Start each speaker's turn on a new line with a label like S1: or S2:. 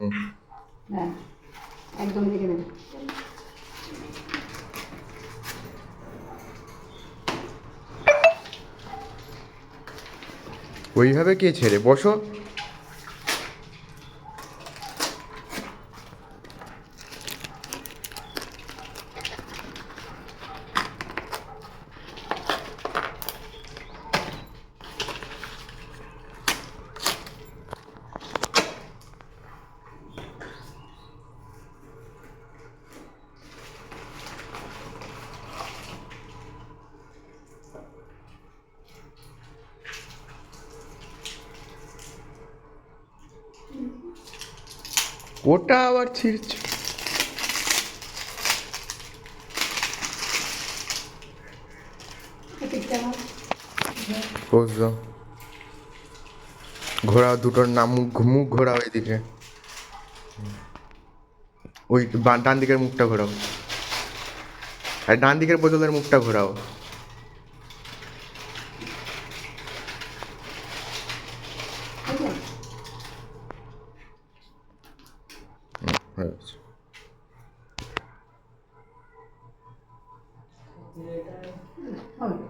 S1: হ্যাঁ একদম
S2: ওইভাবে কে ছেড়ে? বসো। ওটা আবার ছিঁড়ছে। ঘোরাও দুটোর নাম মুখ মুখ ঘোরাও এদিকে ওই ডান দিকের মুখটা ঘোরাও। আর ডান দিকের বোতলের মুখটা ঘোরাও। Right.
S1: Oh,